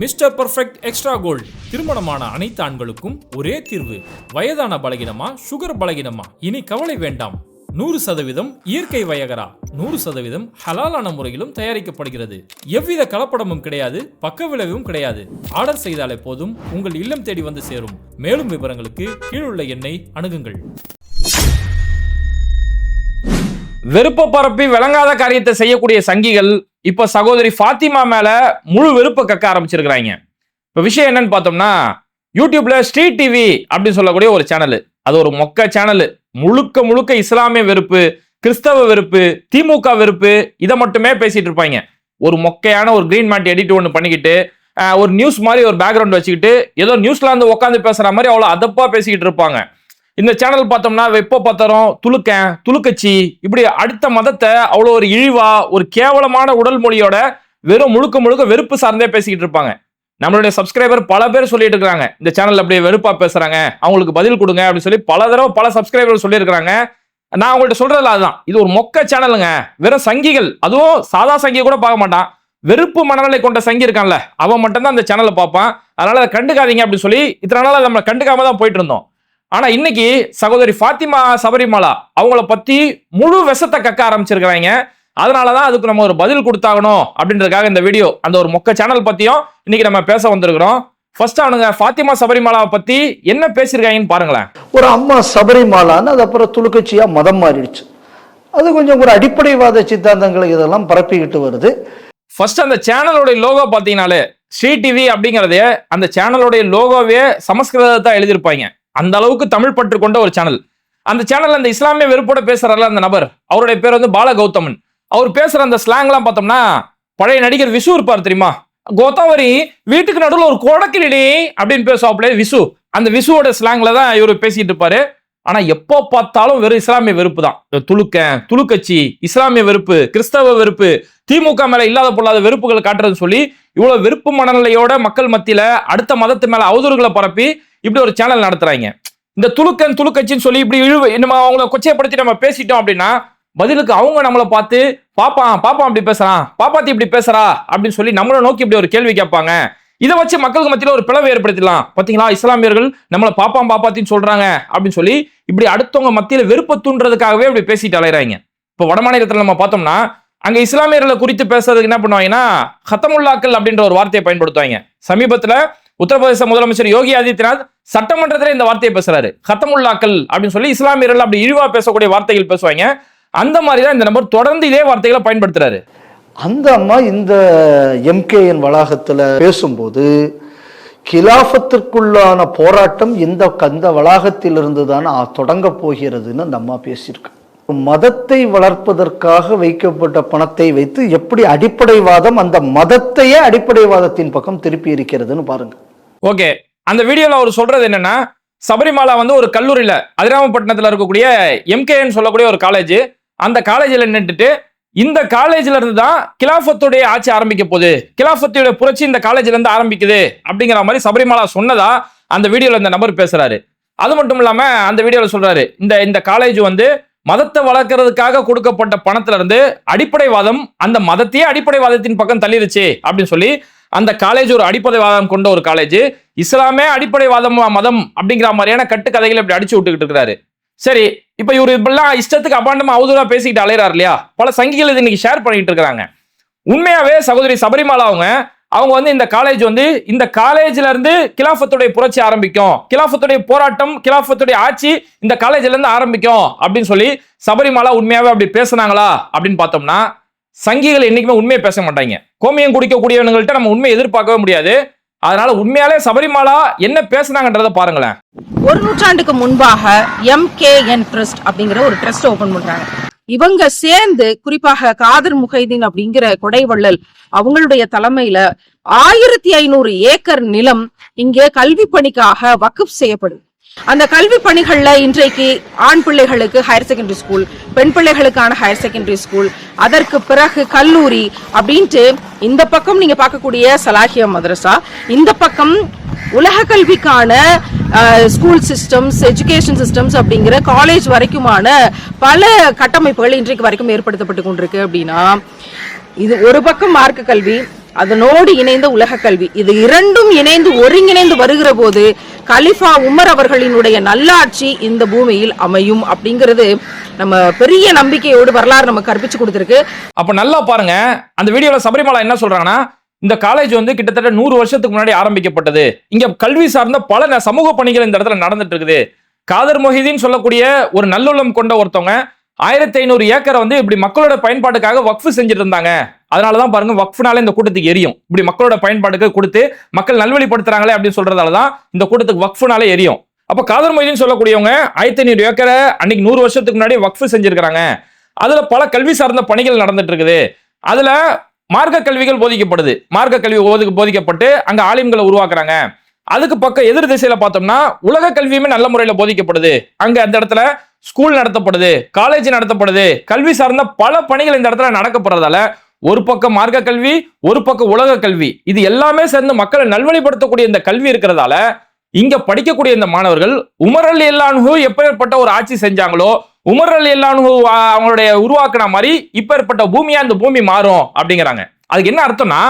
Mister perfect extra gold. திருமணமான அனைத்து ஆண்களுக்கும் ஒரே தீர்வு. வயதான பலகினமா சுகர் பலகினமா? இனி கவலை வேண்டாம். நூறு சதவீதம் இயற்கை வயகரா. நூறு சதவீதம் ஹலாலான முறையிலும் தயாரிக்கப்படுகிறது. எவ்வித கலப்படமும் கிடையாது பக்க விளைவும் கிடையாது. ஆர்டர் செய்தாலே போதும் உங்கள் இல்லம் தேடி வந்து சேரும். மேலும் விவரங்களுக்கு கீழுள்ள எண்ணை அணுகுங்கள். வெறுப்ப பரப்பி விளங்காத காரியத்தை செய்யக்கூடிய சங்கிகள் இப்ப சகோதரி ஃபாத்திமா மேல முழு வெறுப்பை கக்க ஆரம்பிச்சிருக்கிறாங்க. இப்ப விஷயம் என்னன்னு பார்த்தோம்னா யூடியூப்ல ஸ்ட்ரீட் டிவி அப்படின்னு சொல்லக்கூடிய ஒரு சேனல் அது ஒரு மொக்க சேனல் முழுக்க முழுக்க இஸ்லாமிய வெறுப்பு கிறிஸ்தவ வெறுப்பு திமுக வெறுப்பு இதை மட்டுமே பேசிட்டு இருப்பாங்க. ஒரு மொக்கையான ஒரு கிரீன் மேட் எடிட் ஒன்று பண்ணிக்கிட்டு ஒரு நியூஸ் மாதிரி ஒரு பேக்ரவுண்ட் வச்சுக்கிட்டு ஏதோ நியூஸ்ல இருந்து உட்காந்து பேசுற மாதிரி அவ்வளோ அதப்பா பேசிக்கிட்டு இருப்பாங்க. இந்த சேனல் பார்த்தோம்னா எப்போ பார்த்தாலும் துளுக்கன் துலுக்கச்சி இப்படி அடுத்த மதத்தை அவ்வளோ ஒரு இழிவா ஒரு கேவலமான உடல் மொழியோட வெறும் முழுக்க முழுக்க வெறுப்பு சார்ந்தே பேசிக்கிட்டு இருப்பாங்க. நம்மளுடைய சப்ஸ்கிரைபர் பல பேர் சொல்லிட்டு இருக்காங்க இந்த சேனல் அப்படியே வெறுப்பா பேசுறாங்க அவங்களுக்கு பதில் கொடுங்க அப்படின்னு சொல்லி பல தடவை பல சப்ஸ்கிரைபர் சொல்லியிருக்கிறாங்க நான் அவங்கள்ட்ட சொல்றதுல அதுதான் இது ஒரு மொக்க சேனலுங்க வெறும் சங்கிகள் அதுவும் சாதா சங்கியை கூட பார்க்க மாட்டான். வெறுப்பு மனநிலை கொண்ட சங்கி இருக்கான்ல அவன் மட்டும்தான் அந்த சேனலை பார்ப்பான். அதனால அதை கண்டுக்காதீங்க அப்படின்னு சொல்லி இத்தனை நாள் நம்ம கண்டுக்காம தான் போயிட்டு இருந்தோம். ஆனா இன்னைக்கு சகோதரி ஃபாத்திமா சபரிமலா அவங்கள பத்தி முழு விஷத்தை கக்க ஆரம்பிச்சிருக்கிறாங்க. அதனாலதான் அதுக்கு நம்ம ஒரு பதில் கொடுத்தாகணும் அப்படின்றதுக்காக இந்த வீடியோ அந்த ஒரு மொக்க சேனல் பத்தியும் இன்னைக்கு நம்ம பேச வந்திருக்கிறோம். ஃபர்ஸ்ட் அவனுங்க ஃபாத்திமா சபரிமலாவை பத்தி என்ன பேசியிருக்காங்கன்னு பாருங்களேன். ஒரு அம்மா சபரிமாலான்னு அது அப்புறம் துலுக்கட்சியா மதம் மாறிடுச்சு. அது கொஞ்சம் ஒரு அடிப்படைவாத சித்தாந்தங்களை இதெல்லாம் பரப்பிக்கிட்டு வருது. ஃபர்ஸ்ட் அந்த சேனலோட லோகோ பார்த்தீங்கனாலே ஸ்ரீ டிவி அப்படிங்கறதே அந்த சேனலோடைய லோகோவே சமஸ்கிருதத்தை எழுதியிருப்பாங்க. அந்த அளவுக்கு தமிழ் பற்று கொண்ட ஒரு சேனல் அந்த சேனல் அந்த இஸ்லாமிய வெறுப்போட பேசுறாருல அந்த நபர். அவருடைய பேர் வந்து பால கௌதமன். அவர் பேசுற அந்த ஸ்லாங்லாம் பார்த்தோம்னா பழைய நடிகர் விசு இருப்பார் தெரியுமா? கோதாவரி வீட்டுக்கு நடுவில் ஒரு கோடக்கிளி அப்படின்னு பேசுவாப்லே விசு. அந்த விசுவோட ஸ்லாங்ல தான் இவர் பேசிட்டு இருப்பாரு. ஆனா எப்போ பார்த்தாலும் வெறும் இஸ்லாமிய வெறுப்பு தான். துளுக்க துளுக்கட்சி இஸ்லாமிய வெறுப்பு கிறிஸ்தவ வெறுப்பு திமுக மேல இல்லாத பொல்லாத வெறுப்புகள் காட்டுறதுன்னு சொல்லி இவ்வளவு வெறுப்பு மனநிலையோட மக்கள் மத்தியில அடுத்த மதத்து மேல அவதூறுகளை பரப்பி இப்படி ஒரு சேனல் நடத்துறாங்க. இந்த துளுக்கன் துளுக்கட்சின்னு சொல்லி இப்படி இழுவ நம்ம அவங்கள கொச்சைப்படுத்தி நம்ம பேசிட்டோம் அப்படின்னா பதிலுக்கு அவங்க நம்மளை பார்த்து பாப்பா பாப்பான் அப்படி பேசுறான் பாப்பாத்தி இப்படி பேசுறா அப்படின்னு சொல்லி நம்மளை நோக்கி இப்படி ஒரு கேள்வி கேட்பாங்க. இதை வச்சு மக்களுக்கு மத்தியில் ஒரு பிளவை ஏற்படுத்திடலாம். பார்த்தீங்களா இஸ்லாமியர்கள் நம்மளை பாப்பாம் பாப்பாத்தின்னு சொல்றாங்க அப்படின்னு சொல்லி இப்படி அடுத்தவங்க மத்தியில் வெறுப்பை தூண்டுறதுக்காகவே இப்படி பேசிட்டு அலையிறாங்க. இப்போ வடமாநிலத்தில் நம்ம பார்த்தோம்னா அங்கே இஸ்லாமியர்களை குறித்து பேசுறதுக்கு என்ன பண்ணுவாங்கன்னா ஹத்தமுல்லாக்கள் அப்படின்ற ஒரு வார்த்தையை பயன்படுத்துவாங்க. சமீபத்தில் உத்தரப்பிரதேச முதலமைச்சர் யோகி ஆதித்யநாத் சட்டமன்றத்தில் இந்த வார்த்தையை பேசுறாரு. ஹத்தமுல்லாக்கள் அப்படின்னு சொல்லி இஸ்லாமியர்கள் அப்படி இழிவா பேசக்கூடிய வார்த்தைகள் பேசுவாங்க. அந்த மாதிரி தான் இந்த நபர் தொடர்ந்து இதே வார்த்தைகளை பயன்படுத்துறாரு. அந்த அம்மா இந்த எம்கேஎன் வளாகத்தில் பேசும்போது கிலாஃபத்திற்குள்ளான போராட்டம் இந்த அந்த வளாகத்திலிருந்து தான் தொடங்க போகிறதுன்னு அந்த அம்மா பேசியிருக்கு. மதத்தை வளர்ப்பதற்காக வைக்கப்பட்ட பணத்தை வைத்து எப்படி அடிப்படைவாதம் அந்த மதத்தையே அடிப்படைவாதத்தின் பக்கம் திருப்பி இருக்கிறதுன்னு பாருங்க. ஓகே. அந்த வீடியோவில் அவர் சொல்றது என்னன்னா சபரிமலா வந்து ஒரு கல்லூரியில் அதிராமப்பட்டினத்தில் இருக்கக்கூடிய எம்கேன்னு சொல்லக்கூடிய ஒரு காலேஜ் அந்த காலேஜில் நின்றுட்டு இந்த காலேஜ்ல இருந்து தான் கிலாஃபத்துடைய ஆட்சி ஆரம்பிக்க போகுது. கிலாஃபத்துடைய புரட்சி இந்த காலேஜ்ல இருந்து ஆரம்பிக்குது. அப்படிங்கிற மாதிரி சபரிமலா சொன்னதா அந்த வீடியோல இந்த நபர் பேசுறாரு. அது மட்டும் இல்லாம அந்த வீடியோல சொல்றாரு இந்த இந்த காலேஜ் வந்து மதத்தை வளர்க்கறதுக்காக கொடுக்கப்பட்ட பணத்துல இருந்து அடிப்படைவாதம் அந்த மதத்தையே அடிப்படைவாதத்தின் பக்கம் தள்ளிருச்சு அப்படின்னு சொல்லி அந்த காலேஜ் ஒரு அடிப்படைவாதம் கொண்ட ஒரு காலேஜ். இஸ்லாமே அடிப்படைவாதம் மதம் அப்படிங்கிற மாதிரியான கட்டுக்கதைகளை இப்படி அடிச்சு விட்டுக்கிட்டு இருக்கிறாரு. சரி இப்ப இவர் இப்பெல்லாம் இஷ்டத்துக்கு அபாண்டமா அவதூறா பேசிக்கிட்டு அலையிறார் இல்லையா பல சங்கிகள் இது இன்னைக்கு ஷேர் பண்ணிட்டு இருக்காங்க உண்மையாவே சகோதரி சபரிமலா அவங்க அவங்க வந்து இந்த காலேஜ் வந்து இந்த காலேஜ்ல இருந்து கிலாஃபத்துடைய புரட்சி ஆரம்பிக்கும். கிலாஃபத்துடைய போராட்டம் கிலாஃபத்துடைய ஆட்சி இந்த காலேஜ்ல இருந்து ஆரம்பிக்கும் அப்படின்னு சொல்லி சபரிமலா உண்மையாவே அப்படி பேசுனாங்களா அப்படின்னு பார்த்தோம்னா சங்கிகள் என்னைக்குமே உண்மையை பேச மாட்டாங்க. கோமியம் குடிக்கக்கூடியவங்கள்ட்ட நம்ம உண்மையை எதிர்பார்க்கவே முடியாது. அதனால உண்மையாலே சபரிமாலா என்ன பேசுனாங்கன்றத பாருங்களேன். ஒரு நூற்றாண்டுக்கு முன்பாக எம் கே என் ட்ரஸ்ட் அப்படிங்கிற ஒரு ட்ரஸ்ட் ஓபன் பண்றாங்க. இவங்க சேர்ந்து குறிப்பாக காதர் முகைதீன் அப்படிங்கிற கொடைவள்ளல் அவங்களுடைய தலைமையில ஆயிரத்தி ஐநூறு ஏக்கர் நிலம் இங்கே கல்வி பணிக்காக வக்குப் செய்யப்படுது. அந்த கல்வி பணிகள்ல இன்றைக்கு ஆண் பிள்ளைகளுக்கு ஹையர் செகண்டரி ஸ்கூல் பெண் பிள்ளைகளுக்கான ஹையர் செகண்டரி ஸ்கூல் அதற்கு பிறகு கல்லூரி அப்படின்ட்டு இந்த பக்கம் நீங்க பார்க்கக்கூடிய சலாஹியா மதரசா இந்த பக்கம் உலக கல்விக்கான ஸ்கூல் சிஸ்டம்ஸ் எஜுகேஷன் சிஸ்டம்ஸ் அப்படிங்கிற காலேஜ் வரைக்குமான பல கட்டமைப்புகள் இன்றைக்கு வரைக்கும் ஏற்படுத்தப்பட்டு கொண்டிருக்கு அப்படின்னா இது ஒரு பக்கம் மார்க்க கல்வி அதனோடு இணைந்த உலக கல்வி இது இரண்டும் இணைந்து ஒருங்கிணைந்து வருகிற போது கலிஃபா உமர் அவர்களினுடைய நல்லாட்சி இந்த பூமியில் அமையும் அப்படிங்கிறது நம்ம பெரிய நம்பிக்கையோடு வரலாறு நம்ம கற்பிச்சு கொடுத்துருக்கு. அப்ப நல்லா பாருங்க. அந்த வீடியோல சபரிமலா என்ன சொல்றாங்கன்னா இந்த காலேஜ் வந்து கிட்டத்தட்ட நூறு வருஷத்துக்கு முன்னாடி ஆரம்பிக்கப்பட்டது. இங்க கல்வி சார்ந்த பல சமூக பணிகள் இந்த இடத்துல நடந்துட்டு இருக்குது. காதர் மொஹிதீன் சொல்லக்கூடிய ஒரு நல்லுள்ளம் கொண்ட ஒருத்தவங்க ஆயிரத்தி ஐநூறு ஏக்கரை வந்து இப்படி மக்களோட பயன்பாட்டுக்காக வக்ஃபு செஞ்சுட்டு இருந்தாங்க அதனாலதான் பாருங்க வக்ஃப்னால இந்த கூட்டத்துக்கு எரியும். இப்படி மக்களோட பயன்பாட்டுக்கு கொடுத்து மக்கள் நல்வழிப்படுத்துறாங்களே அப்படின்னு சொல்றதாலதான் இந்த கூட்டத்துக்கு வக்ஃபுனால எரியும். அப்ப காதர் மொய்தீன் சொல்லக்கூடியவங்க ஆயிரத்தி ஐநூறு ஏக்கரை அன்னைக்கு நூறு வருஷத்துக்கு முன்னாடி வக்ஃபு செஞ்சிருக்காங்க அதுல பல கல்வி சார்ந்த பணிகள் நடந்துட்டு இருக்குது அதுல மார்க்க கல்விகள் போதிக்கப்படுது. மார்க்க கல்வி ஓதுக்கு போதிக்கப்பட்டு அங்க ஆலிம்களை உருவாக்குறாங்க. அதுக்கு பக்கம் எதிர் திசையில பார்த்தோம்னா உலக கல்வியுமே நல்ல முறையில போதிக்கப்படுது. அங்க அந்த இடத்துல ஸ்கூல் நடத்தப்படுது காலேஜ் நடத்தப்படுது. கல்வி சார்ந்த பல பணிகள் இந்த இடத்துல நடக்கப்படுறதால ஒரு பக்கம் மார்க்க கல்வி ஒரு பக்கம் உலக கல்வி இது எல்லாமே சேர்ந்து மக்களை நல்வழிப்படுத்தக்கூடிய இந்த கல்வி இருக்கிறதால இங்க படிக்கக்கூடிய இந்த மாணவர்கள் உமர் அலி அல்லான்ஹு எப்பேற்பட்ட ஒரு ஆட்சி செஞ்சாங்களோ உமர் அலி அல்லான்ஹு அவங்களுடைய உருவாக்குன மாதிரி இப்பேற்பட்ட பூமியா இந்த பூமி மாறும் அப்படிங்கிறாங்க. அதுக்கு என்ன அர்த்தம்னா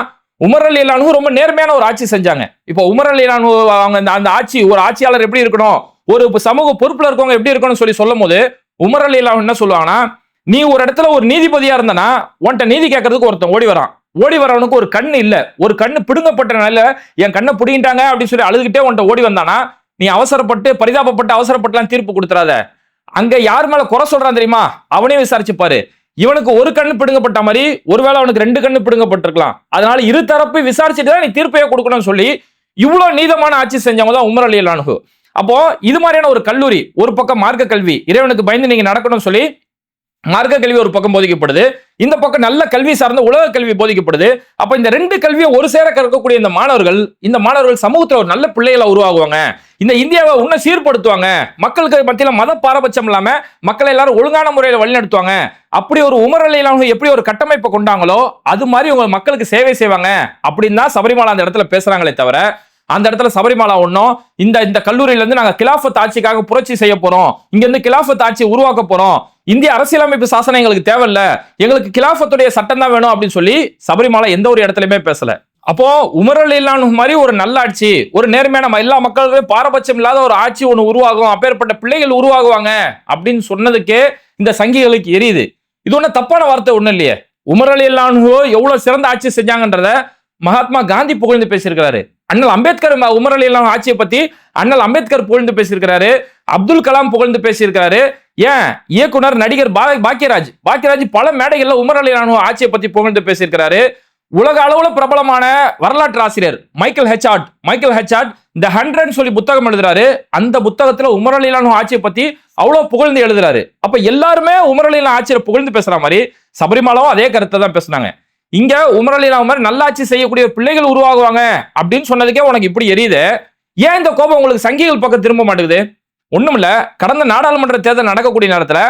உமர் அலி அல்லான்ஹு ரொம்ப நேர்மையான ஒரு ஆட்சி செஞ்சாங்க. இப்போ உமர் அலி அல்லான்ஹு அவங்க அந்த ஆட்சி ஒரு ஆட்சியாளர் எப்படி இருக்கணும்? ஒரு சமூக பொறுப்புல இருக்கவங்க எப்படி இருக்கணும்னு சொல்லி சொல்லும் போது உமர் அலி இல்லாம என்ன சொல்லுவாங்கன்னா நீ ஒரு இடத்துல ஒரு நீதிபதியா இருந்தனா உன்ட்ட நீதி கேட்கறதுக்கு ஒருத்தன் ஓடி வரான். ஓடி வரவனுக்கு ஒரு கண்ணு இல்ல. ஒரு கண்ணு பிடுங்கப்பட்ட என் கண்ணை பிடிங்கிட்டாங்க அப்படின்னு சொல்லி அழுதுகிட்டே உன்கிட்ட ஓடி வந்தானா நீ அவசரப்பட்டு பரிதாபப்பட்டு அவசரப்பட்டுலாம் தீர்ப்பு கொடுத்துறாத. அங்க யார் மேல குறை சொல்றான் தெரியுமா? அவனையும் விசாரிச்சுப்பாரு இவனுக்கு ஒரு கண்ணு பிடுங்கப்பட்ட மாதிரி ஒருவேளை அவனுக்கு ரெண்டு கண்ணு பிடுங்கப்பட்டிருக்கலாம். அதனால இரு தரப்பு விசாரிச்சுட்டு தான் நீ தீர்ப்பையே கொடுக்கணும்னு சொல்லி இவ்வளவு நீதமான ஆட்சி செஞ்சவங்க தான் உமர் அலி அலானுகு அப்போ இது மாதிரியான ஒரு கல்லூரி ஒரு பக்கம் மார்க்க கல்வி இறைவனுக்கு பயந்து நீங்க நடக்கணும்னு சொல்லி மார்க்க கல்வி ஒரு பக்கம் போதிக்கப்படுது. இந்த பக்கம் நல்ல கல்வி சார்ந்த உலக கல்வி போதிக்கப்படுது. அப்ப இந்த ரெண்டு கல்வியை ஒரு சேர கற்கக்கூடிய இந்த மாணவர்கள் இந்த மாணவர்கள் சமூகத்துல ஒரு நல்ல பிள்ளைகளை உருவாகுவாங்க. இந்த இந்தியாவை இன்னும் சீர்படுத்துவாங்க. மக்களுக்கு மத்தியில மத பாரபட்சம் இல்லாம மக்களை எல்லாரும் ஒழுங்கான முறையில வழிநடத்துவாங்க. அப்படி ஒரு உமர் அவங்க எப்படி ஒரு கட்டமைப்பை கொண்டாங்களோ அது மாதிரி உங்க மக்களுக்கு சேவை செய்வாங்க. அப்படின்னு தான் சபரிமலா அந்த இடத்துல பேசுறாங்களே தவிர அந்த இடத்துல சபரிமலா ஒன்றும் இந்த இந்த கல்லூரியில இருந்து கிலாஃபத் ஆட்சிக்காக புரட்சி செய்ய போறோம். இங்கேருந்து கிலாஃபத் ஆட்சி உருவாக்க போறோம். இந்திய அரசியலமைப்பு சாசனம் எங்களுக்கு தேவையில்ல. எங்களுக்கு கிலாஃபத்துடைய சட்டம் தான் வேணும் அப்படின்னு சொல்லி சபரிமலா எந்த ஒரு இடத்துலயுமே பேசல. அப்போ உமரல் இல்லானு மாதிரி ஒரு நல்ல ஆட்சி ஒரு நேர்மையான எல்லா மக்களுக்கும் பாரபட்சம் இல்லாத ஒரு ஆட்சி ஒன்று உருவாகும். அப்பேற்பட்ட பிள்ளைகள் உருவாகுவாங்க அப்படின்னு சொன்னதுக்கே இந்த சங்கிகளுக்கு எரியுது. இது ஒன்றும் தப்பான வார்த்தை ஒன்றும் இல்லையே. உமரலி அலிலானுவோ எவ்வளோ சிறந்த ஆட்சி செஞ்சாங்கன்றத மகாத்மா காந்தி புகழ்ந்து பேசியிருக்கிறாரு. அண்ணல் அம்பேத்கர் உமர் அலி அல்லாஹ் ஆட்சியை பத்தி அண்ணல் அம்பேத்கர் புகழ்ந்து பேசியிருக்கிறாரு. அப்துல் கலாம் புகழ்ந்து பேசியிருக்கிறாரு. ஏன்? இயக்குனர் நடிகர் பா- பாக்கியராஜ். பாக்கியராஜ் பல மேடைகள்ல உமர் அலி அல்லாஹ் ஆட்சியை பத்தி புகழ்ந்து பேசியிருக்கிறாரு. உலக அளவுல பிரபலமான வரலாற்று ஆசிரியர் Michael Hart Michael Hart the hundred சொல்லி புத்தகம் எழுதுறாரு. அந்த புத்தகத்துல உமர் அலி அல்லாஹ் ஆட்சியை பத்தி அவ்வளவு புகழ்ந்து எழுதுறாரு. அப்ப எல்லாருமே உமர் அலி ஆட்சியை புகழ்ந்து பேசுற மாதிரி சபரிமலாவும் அதே கருத்தை தான் பேசுனாங்க. இங்க உமர் அலி மாதிரி நல்லாட்சி செய்யக்கூடிய பிள்ளைகள் உருவாகுவாங்க அப்படின்னு சொன்னதுக்கே உனக்கு இப்படி எரியுது. ஏன் இந்த கோபம் உங்களுக்கு சங்கிகள் பக்கம் திரும்ப மாட்டேங்குது? ஒண்ணுமில்ல கடந்த நாடாளுமன்ற தேர்தல் நடக்கக்கூடிய நேரத்துல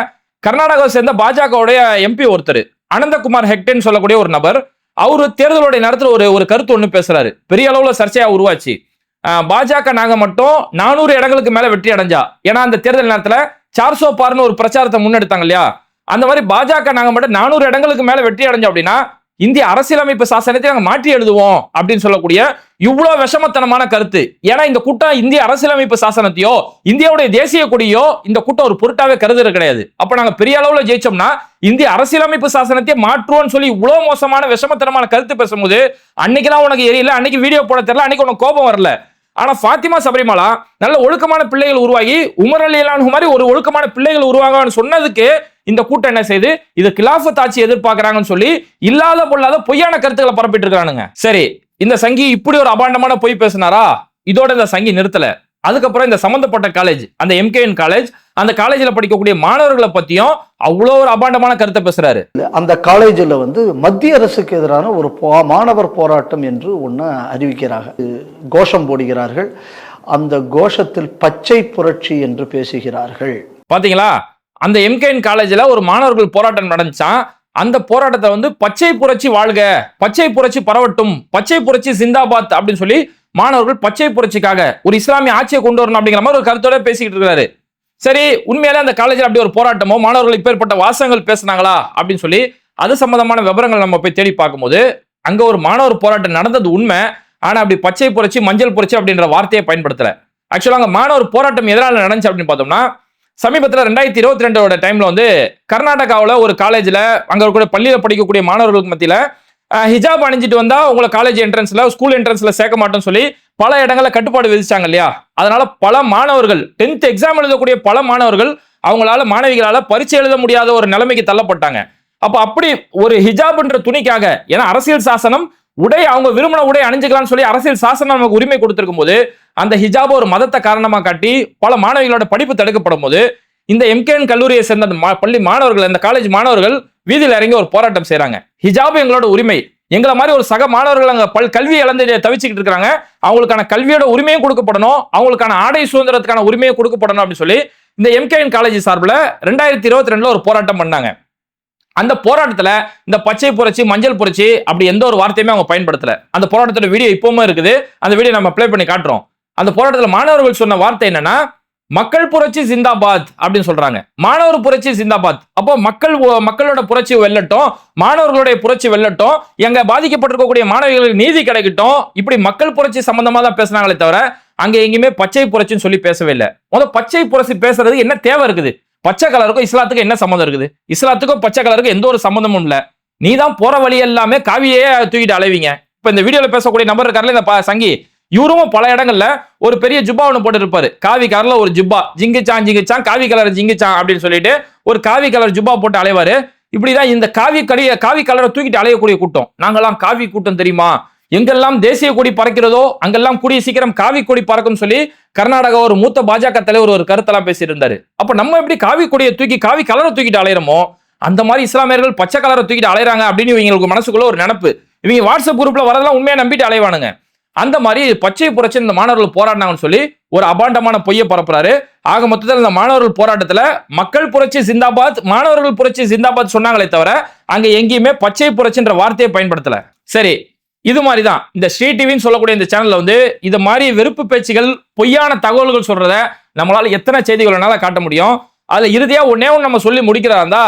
கர்நாடகாவை சேர்ந்த பாஜகவுடைய எம்பி ஒருத்தர் அனந்தகுமார் ஹெக்டேன்னு சொல்லக்கூடிய ஒரு நபர் அவர் தேர்தலுடைய நேரத்தில் ஒரு ஒரு கருத்து ஒன்று பேசுறாரு. பெரிய அளவுல சர்ச்சையா உருவாச்சு. பாஜக நாங்க மட்டும் நானூறு இடங்களுக்கு மேல வெற்றி அடைஞ்சா ஏன்னா அந்த தேர்தல் நேரத்துல சார்சோ பார்னு ஒரு பிரச்சாரத்தை முன்னெடுத்தாங்க இல்லையா? அந்த மாதிரி பாஜக நாங்க மட்டும் நானூறு இடங்களுக்கு மேல வெற்றி அடைஞ்சோம் அப்படின்னா இந்திய அரசியலமைப்பு சாசனத்தை நாங்கள் மாற்றி எழுதுவோம் அப்படின்னு சொல்லக்கூடிய இவ்வளவு விஷமத்தனமான கருத்து. ஏன்னா இந்த கூட்டம் இந்திய அரசியலமைப்பு சாசனத்தையோ இந்தியாவுடைய தேசிய கொடியோ இந்த கூட்டம் ஒரு பொருட்டாவே கருதுறது கிடையாது. அப்ப நாங்க பெரிய அளவுல ஜெயிச்சோம்னா இந்திய அரசியலமைப்பு சாசனத்தை மாற்றுவோம்னு சொல்லி இவ்வளவு மோசமான விஷமத்தனமான கருத்து பேசும்போது அன்னைக்கெல்லாம் உனக்கு எரியல அன்னைக்கு வீடியோ போட தெரியல அன்னைக்கு உனக்கு கோபம் வரல. ஆனா ஃபாத்திமா சபரிமலா நல்ல ஒழுக்கமான பிள்ளைகள் உருவாகி உமர் அலி மாதிரி ஒரு ஒழுக்கமான பிள்ளைகள் உருவாங்கன்னு சொன்னதுக்கு இந்த கூட்டம் என்ன செய்யுது இது கிலாஃபத் ஆட்சி எதிர்பார்க்கறாங்கன்னு சொல்லி இல்லாத பொல்லாத பொய்யான கருத்துக்களை பரப்பிட்டு இருக்கானுங்க சரி இந்த சங்கி இப்படி ஒரு அபாண்டமான பொய் பேசினாரா? இதோட இந்த சங்கி நிறுத்தல. அதுக்கப்புறம் இந்த சம்பந்தப்பட்ட காலேஜ் அந்த எம்கேஎன் காலேஜ் அந்த காலேஜில் படிக்கக்கூடிய மாணவர்களை பத்தியும் அவ்வளோ ஒரு அபாண்டமான கருத்தை பேசுறாரு. அந்த காலேஜில் வந்து மத்திய அரசுக்கு எதிரான ஒரு மாணவர் போராட்டம் என்று ஒன்று அறிவிக்கிறாங்க. கோஷம் போடுகிறார்கள். அந்த கோஷத்தில் பச்சை புரட்சி என்று பேசுகிறார்கள். பாத்தீங்களா? அந்த எம்கேஎன் காலேஜில் ஒரு மாணவர்கள் போராட்டம் நடந்துச்சான் அந்த போராட்டத்தை வந்து பச்சை புரட்சி வாழ்க பச்சை புரட்சி பரவட்டும் பச்சை புரட்சி சிந்தாபாத் அப்படின்னு சொல்லி மாணவர்கள் பச்சை புரட்சிக்காக ஒரு இஸ்லாமிய ஆட்சியை கொண்டு வரணும் அப்படிங்கிற மாதிரி ஒரு கருத்தோட பேசிக்கிட்டு இருக்கிறாரு. சரி உண்மையிலே அந்த காலேஜில் அப்படி ஒரு போராட்டமோ மாணவர்கள் இப்பேற்பட்ட வாசகங்கள் பேசுனாங்களா அப்படின்னு சொல்லி அது சம்பந்தமான விவரங்கள் நம்ம போய் தேடி பார்க்கும்போது அங்கே ஒரு மாணவர் போராட்டம் நடந்தது உண்மை ஆனால் அப்படி பச்சை புரட்சி மஞ்சள் புரட்சி அப்படின்ற வார்த்தையை பயன்படுத்தலை. ஆக்சுவலாக அங்கே மாணவர் போராட்டம் எதனால் நடந்துச்சு அப்படின்னு பார்த்தோம்னா சமீபத்தில் ரெண்டாயிரத்தி இருபத்தி ரெண்டோட டைம்ல வந்து கர்நாடகாவில் ஒரு காலேஜில் அங்கே இருக்கக்கூடிய பள்ளியில் படிக்கக்கூடிய மாணவர்களுக்கு மத்தியில் ஹிஜாப் அணிஞ்சிட்டு வந்தால் உங்களை காலேஜ் என்ட்ரன்ஸில் ஸ்கூல் என்ட்ரன்ஸில் சேர்க்க மாட்டோம்னு சொல்லி பல இடங்களில் கட்டுப்பாடு விதிச்சாங்க இல்லையா? அதனால பல மாணவர்கள் டென்த் எக்ஸாம் எழுதக்கூடிய பல மாணவர்கள் அவங்களால மாணவிகளால் பரீட்சை எழுத முடியாத ஒரு நிலைமைக்கு தள்ளப்பட்டாங்க. அப்போ அப்படி ஒரு ஹிஜாப்ன்ற துணிக்காக ஏன்னா அரசியல் சாசனம் உடை அவங்க விரும்பின உடை அணிஞ்சுக்கலாம்னு சொல்லி அரசியல் சாசனம் நமக்கு உரிமை கொடுத்திருக்கும் போது அந்த ஹிஜாப ஒரு மதத்தை காரணமாக காட்டி பல மாணவிகளோட படிப்பு தடுக்கப்படும் போது இந்த எம்கேஎன் கல்லூரியை சேர்ந்த அந்த மா- பள்ளி மாணவர்கள் அந்த காலேஜ் மாணவர்கள் வீதியில் இறங்கி ஒரு போராட்டம் செய்கிறாங்க ஹிஜாப் எங்களோட உரிமை. எங்களை மாதிரி ஒரு சக மாணவர்கள் அங்கே பல் கல்வி இழந்து தவிச்சுக்கிட்டு இருக்கிறாங்க அவங்களுக்கான கல்வியோட உரிமையும் கொடுக்கப்படணும். அவங்களுக்கான ஆடை சுதந்திரத்துக்கான உரிமையும் கொடுக்கப்படணும் அப்படின்னு சொல்லி இந்த எம்கேஎன் காலேஜ் சார்பில் ரெண்டாயிரத்தி இருபத்தி ரெண்டில் ஒரு போராட்டம் பண்ணாங்க. அந்த போராட்டத்துல இந்த பச்சை புரட்சி மஞ்சள் புரட்சி அப்படி எந்த ஒரு வார்த்தையுமே அவங்க பயன்படுத்தல. அந்த போராட்டத்தோட வீடியோ இப்பவுமே இருக்குது. அந்த வீடியோ நம்ம ப்ளே பண்ணி காட்டுறோம். அந்த போராட்டத்தில் மாணவர்கள் சொன்ன வார்த்தை என்னன்னா மக்கள் புரட்சி சிந்தாபாத் அப்படின்னு சொல்றாங்க. மாணவர் புரட்சி சிந்தாபாத். அப்போ மக்கள் மக்களோட புரட்சி வெல்லட்டும் மாணவர்களுடைய புரட்சி வெல்லட்டும் எங்க பாதிக்கப்பட்டிருக்கக்கூடிய மாணவிகளுக்கு நீதி கிடைக்கட்டும் இப்படி மக்கள் புரட்சி சம்பந்தமா தான் பேசுனாங்களே தவிர அங்க எங்கேயுமே பச்சை புரட்சின்னு சொல்லி பேசவே இல்லை. முதல் பச்சை புரட்சி பேசுறதுக்கு என்ன தேவை இருக்குது? பச்சை கலருக்கும் இஸ்லாத்துக்கும் என்ன சம்மந்தம் இருக்குது? இஸ்லாத்துக்கும் பச்சை கலருக்கும் எந்த ஒரு சம்மந்தமும் இல்லை. நீ தான் போற வழி எல்லாமே காவியே தூக்கிட்டு அலைவீங்க. இப்ப இந்த வீடியோல பேசக்கூடிய நபர் இருக்காருல்ல இந்த சங்கி இவரும் பல இடங்கள்ல ஒரு பெரிய ஜுப்பா ஒன்று போட்டுருப்பாரு. காவி கலர்ல ஒரு ஜுப்பா ஜிங்கிச்சான் ஜிங்கிச்சான் காவி கலர் ஜிங்கிச்சான் அப்படின்னு சொல்லிட்டு ஒரு காவி கலர் ஜுப்பா போட்டு அலைவாரு. இப்படிதான் இந்த காவி கடிய காவி கலரை தூக்கிட்டு அலையக்கூடிய கூட்டம். நாங்கெல்லாம் காவி கூட்டம் தெரியுமா? எங்கெல்லாம் தேசிய கொடி பறக்கிறதோ அங்கெல்லாம் கூடிய சீக்கிரம் காவி கொடி பறக்கும் சொல்லி கர்நாடகா ஒரு மூத்த பாஜக தலைவர் ஒரு கருத்தெல்லாம் பேசியிருந்தாரு. அப்ப நம்ம எப்படி காவி கொடியை தூக்கி காவி கலரை தூக்கிட்டு அலையிறோமோ அந்த மாதிரி இஸ்லாமியர்கள் பச்சை கலரை தூக்கிட்டு அலையிறாங்க அப்படின்னு இவங்களுக்கு மனசுக்குள்ள ஒரு நினப்பு. இவங்க வாட்ஸ்அப் குரூப்ல வரதெல்லாம் உண்மையை நம்பிட்டு அலைவானுங்க. அந்த மாதிரி பச்சை புரட்சி இந்த மாணவர்கள் போராடினாங்கன்னு சொல்லி ஒரு அபாண்டமான பொய்யை பரப்புறாரு. ஆக மொத்தத்தில் இந்த மாணவர்கள் போராட்டத்துல மக்கள் புரட்சி சிந்தாபாத் மாணவர்கள் புரட்சி சிந்தாபாத் சொன்னாங்களே தவிர அங்க எங்கேயுமே பச்சை புரட்சின்ற வார்த்தையை பயன்படுத்தல. சரி இது மாதிரி தான் இந்த ஸ்ரீ டிவின்னு சொல்லக்கூடிய இந்த சேனல்ல வந்து இது மாதிரி வெறுப்பு பேச்சுகள் பொய்யான தகவல்கள் சொல்றத நம்மளால எத்தனை செய்திகள் வேணாலும் காட்ட முடியும். அதுல இறுதியா ஒன்னே ஒன்று நம்ம சொல்லி முடிக்கிறதா இருந்தா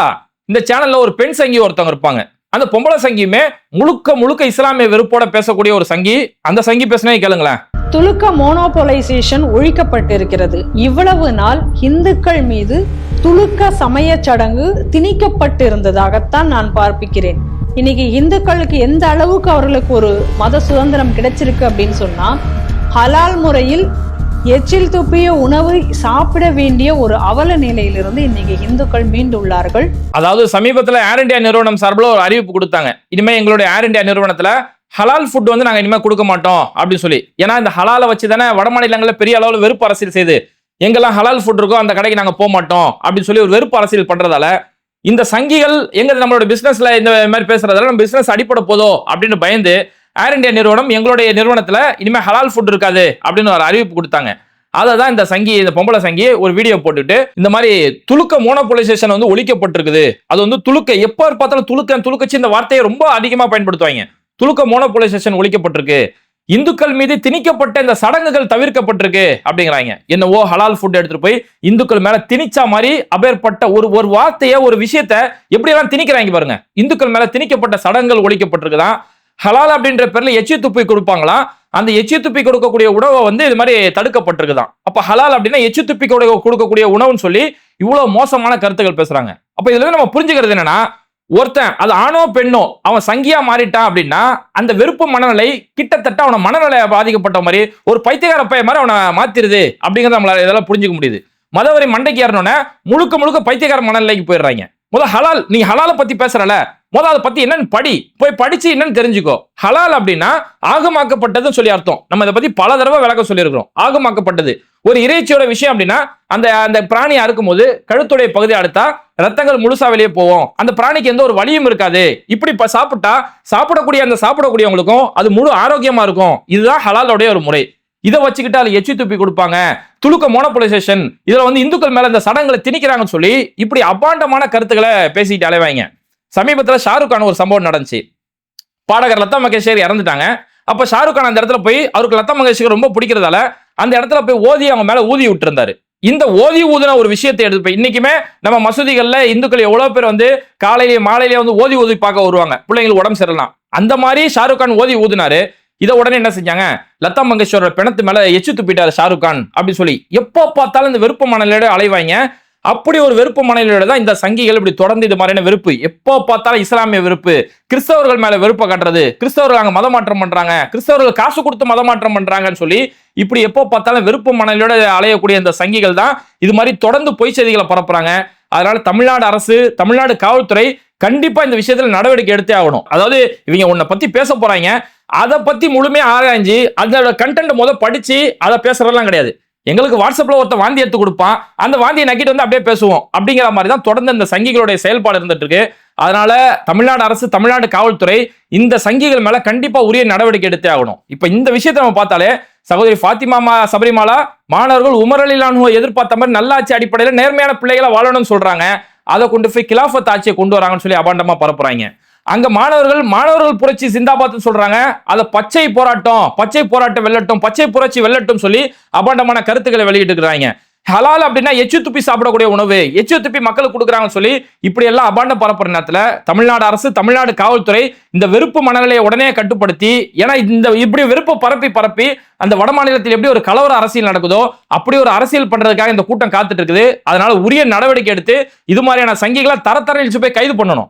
இந்த சேனல்ல ஒரு பெண் சங்கி ஒருத்தவங்க இருப்பாங்க. அந்த பொம்பளை சங்கியுமே முழுக்க முழுக்க இஸ்லாமிய வெறுப்போட பேசக்கூடிய ஒரு சங்கி. அந்த சங்கி பேசினே கேளுங்களேன். துலுக்க மோனோபோலைசேஷன் ஒழிக்கப்பட்டிருக்கிறது. இவ்வளவு நாள் இந்துக்கள் மீது துலுக்க சமய சடங்கு திணிக்கப்பட்டிருந்ததாகத்தான் நான் பார்ப்பிக்கிறேன். இன்னைக்கு இந்துக்களுக்கு எந்த அளவுக்கு அவர்களுக்கு ஒரு மத சுதந்திரம் கிடைச்சிருக்கு அப்படின்னு சொன்னா ஹலால் முறையில் எச்சில் துப்பிய உணவு சாப்பிட வேண்டிய ஒரு அவல நிலையிலிருந்து இன்னைக்கு இந்துக்கள் மீண்டுள்ளார்கள் அதாவது சமீபத்துல ஏர் இண்டியா நிறுவனம் சார்பில் ஒரு அறிவிப்பு கொடுத்தாங்க. இனிமே எங்களுடைய ஏர் இண்டியா நிறுவனத்துல ஹலால் ஃபுட் வந்து நாங்க இனிமே கொடுக்க மாட்டோம் அப்படின்னு சொல்லி. ஏன்னா இந்த ஹலாலை வச்சு தானே வட மாநிலங்களில் பெரிய அளவில் வெறுப்பு அரசியல் செய்து எங்கெல்லாம் ஹலால் ஃபுட் இருக்கோ அந்த கடைக்கு நாங்க போக மாட்டோம் அப்படின்னு சொல்லி ஒரு வெறுப்பு அரசியல் பண்றதால இந்த சங்கிகள் எங்க நம்மளோட பிசினஸ்ல இந்த மாதிரி பேசுறதால நம்ம பிசினஸ் அடிப்பட போதோ அப்படின்னு பயந்து ஏர் இந்தியா நிறுவனம் எங்களுடைய நிறுவனத்துல இனிமே ஹலால் ஃபுட் இருக்காது அப்படின்னு ஒரு அறிவிப்பு கொடுத்தாங்க. அதை தான் இந்த சங்கி இந்த பொம்பளை சங்கி ஒரு வீடியோ போட்டுட்டு இந்த மாதிரி துலுக்க மோனோபோலைசேஷன் வந்து ஒழிக்கப்பட்டிருக்குது. அது வந்து துலுக்க எப்போ பார்த்தாலும் துளுக்க துளுக்கச்சு இந்த வார்த்தையை ரொம்ப அதிகமாக பயன்படுத்துவாங்க. துலுக்க மோனோபோலைசேஷன் ஒழிக்கப்பட்டிருக்கு. இந்துக்கள் மீது திணிக்கப்பட்ட இந்த சடங்குகள் தவிர்க்கப்பட்டிருக்கு அப்படிங்கிறாங்க. என்னவோ ஹலால் ஃபுட் எடுத்துட்டு போய் இந்துக்கள் மேல திணிச்சா மாதிரி அபேற்பட்ட ஒரு ஒரு வார்த்தையை ஒரு விஷயத்த எப்படி எல்லாம் திணிக்கிறாங்க பாருங்க. இந்துக்கள் மேல திணிக்கப்பட்ட சடங்குகள் ஒழிக்கப்பட்டிருக்குதான் ஹலால் அப்படின்ற பேர்ல எச்சி துப்பி கொடுப்பாங்களாம் அந்த எச்சி துப்பி கொடுக்கக்கூடிய உணவை வந்து இது மாதிரி தடுக்கப்பட்டிருக்குதான் அப்ப ஹலால் அப்படின்னா எச்சி துப்பி கொடுக்கக்கூடிய உணவுன்னு சொல்லி இவ்வளவு மோசமான கருத்துக்கள் பேசுறாங்க. அப்ப இதுல நம்ம புரிஞ்சுக்கிறது என்னன்னா ஒருத்தன் அது ஆணோ பெண்ணோ அவன் சங்கியா மாறிட்டான் அப்படின்னா அந்த வெறுப்பு மனநிலை கிட்டத்தட்ட அவன மனநிலை பாதிக்கப்பட்ட மாதிரி ஒரு பைத்தியக்கார பையன் மாதிரி அவனை மாத்திருது அப்படிங்கிறத நம்மளால இதெல்லாம் புரிஞ்சுக்க முடியுது. மதவரி மண்டைக்கு ஏறணும்னா முழுக்க முழுக்க பைத்தியக்கார மனநிலைக்கு போயிடுறாங்க. முதல் ஹலால் நீ ஹலால பத்தி பேசுறல முதல் அதை பத்தி என்னன்னு படி. போய் படிச்சு என்னன்னு தெரிஞ்சுக்கோ. ஹலால் அப்படின்னா ஆகமாக்கப்பட்டதுன்னு சொல்லி அர்த்தம். நம்ம இதை பத்தி பல தடவை விளக்கம் சொல்லியிருக்கிறோம். ஆகமாக்கப்பட்டது. ஒரு இறைச்சியோட விஷயம் அப்படின்னா அந்த அந்த பிராணியை அறுக்கும்போது கழுத்துடைய பகுதி அடுத்தா ரத்தங்கள் முழுசா வெளியே போவோம் அந்த பிராணிக்கு எந்த ஒரு வலியும் இருக்காது. இப்படி இப்ப சாப்பிட்டா சாப்பிடக்கூடிய அந்த சாப்பிடக்கூடியவங்களுக்கும் அது முழு ஆரோக்கியமா இருக்கும். இதுதான் ஹலாலோடைய ஒரு முறை. இதை வச்சுக்கிட்டு அதில் எச்சி துப்பி கொடுப்பாங்க. துளுக்க மோனோபோலைசேஷன். இதுல வந்து இந்துக்கள் மேல இந்த சடங்களை திணிக்கிறாங்கன்னு சொல்லி இப்படி அபாண்டமான கருத்துக்களை பேசிக்கிட்டு அலைவாங்க. சமீபத்தில் ஷாருக் கான் ஒரு சம்பவம் நடந்துச்சு. பாடகர் லதா மங்கேஷ்கர் இறந்துட்டாங்க. அப்போ ஷாருக் கான் அந்த இடத்துல போய் அவருக்கு லதா மங்கேஷ்கர் ரொம்ப பிடிக்கிறதால அந்த இடத்துல போய் ஓதி அவங்க மேலே ஊதி விட்டுருந்தாரு. இந்த ஓதி ஊதுன ஒரு விஷயத்தை எடுத்து இன்னைக்குமே நம்ம மசூதிகளில் இந்துக்கள் எவ்வளோ பேர் வந்து காலையிலேயே மாலையிலேயே வந்து ஓதி ஊதி பார்க்க வருவாங்க. பிள்ளைங்களுக்கு உடம்பு சரியில்லாம் அந்த மாதிரி ஷாருக் கான் ஓதி ஊதுனாரு. இதை உடனே என்ன செஞ்சாங்க? லதா மங்கேஷ்வரோட பிணத்து மேல எச்சு துப்பிட்டாரு ஷாருக் கான் அப்படின்னு சொல்லி. எப்போ பார்த்தாலும் இந்த விருப்ப மனநிலையோட அலைவாங்க. அப்படி ஒரு வெறுப்பு மனநிலையோட தான் இந்த சங்கிகள் இப்படி தொடர்ந்து இது மாதிரியான வெறுப்பு. எப்போ பார்த்தாலும் இஸ்லாமிய வெறுப்பு. கிறிஸ்தவர்கள் மேல வெறுப்பை காட்டுறது. கிறிஸ்தவர்கள் அங்க மதமாற்றம் பண்றாங்க. கிறிஸ்தவர்கள் காசு கொடுத்து மதமாற்றம் பண்றாங்கன்னு சொல்லி இப்படி எப்போ பார்த்தாலும் வெறுப்பு மனநிலையோட அலையக்கூடிய இந்த சங்கிகள் தான் இது மாதிரி தொடர்ந்து பொய் செய்திகளை பரப்புறாங்க. அதனால தமிழ்நாடு அரசு தமிழ்நாடு காவல்துறை கண்டிப்பா இந்த விஷயத்துல நடவடிக்கை எடுத்தே ஆகணும். அதாவது இவங்க உன்னை பத்தி பேச போறாங்க. அதை பத்தி முழுமையாக ஆராய்ஞ்சு அதோட கண்டென்ட் முத படிச்சு அதை பேசுறதெல்லாம் கிடையாது. எங்களுக்கு வாட்ஸ்அப்பில் ஒருத்தன் வாந்தி எடுத்து கொடுப்பான். அந்த வாந்தியை நக்கிட்டு வந்து அப்படியே பேசுவோம். அப்படிங்கிற மாதிரி தான் தொடர்ந்து இந்த சங்கிகளுடைய செயல்பாடு இருந்துட்டு இருக்கு. அதனால தமிழ்நாடு அரசு தமிழ்நாடு காவல்துறை இந்த சங்கிகள் மேல கண்டிப்பா உரிய நடவடிக்கை எடுத்தே ஆகணும். இப்ப இந்த விஷயத்தை நம்ம பார்த்தாலே சகோதரி ஃபாத்திமா மா- சபரிமாலா மாணவர்கள் உமரலிலானுவை எதிர்பார்த்த மாதிரி நல்லாட்சி அடிப்படையில் நேர்மையான பிள்ளைகளை வாழணும்னு சொல்றாங்க. அதை கொண்டு போய் கிலாஃபத் ஆட்சியை கொண்டு வராங்கன்னு சொல்லி அபாண்டமா பரப்புறாங்க. அங்க மாணவர்கள் மாணவர்கள் புரட்சி சிந்தாபாத்னு சொல்றாங்க. அதை பச்சை போராட்டம் பச்சை போராட்டம் வெல்லட்டும் பச்சை புரட்சி வெல்லட்டும் சொல்லி அபாண்டமான கருத்துக்களை வெளியிட்டு இருக்கிறாங்க. ஹலால் அப்படின்னா எச்சு துப்பி சாப்பிடக்கூடிய உணவு எச்சு துப்பி மக்களுக்கு கொடுக்குறாங்கன்னு சொல்லி இப்படி எல்லாம் அபாண்டம் பரப்புற நேரத்தில் தமிழ்நாடு அரசு தமிழ்நாடு காவல்துறை இந்த வெறுப்பு மனநிலையை உடனே கட்டுப்படுத்தி ஏன்னா இந்த இப்படி வெறுப்பு பரப்பி பரப்பி அந்த வட மாநிலத்தில் எப்படி ஒரு கலவர அரசியல் நடக்குதோ அப்படி ஒரு அரசியல் பண்றதுக்காக இந்த கூட்டம் காத்துட்டு இருக்குது. அதனால உரிய நடவடிக்கை எடுத்து இது மாதிரியான சங்கிகளை தரத்தர இழுச்சு போய் கைது பண்ணணும்.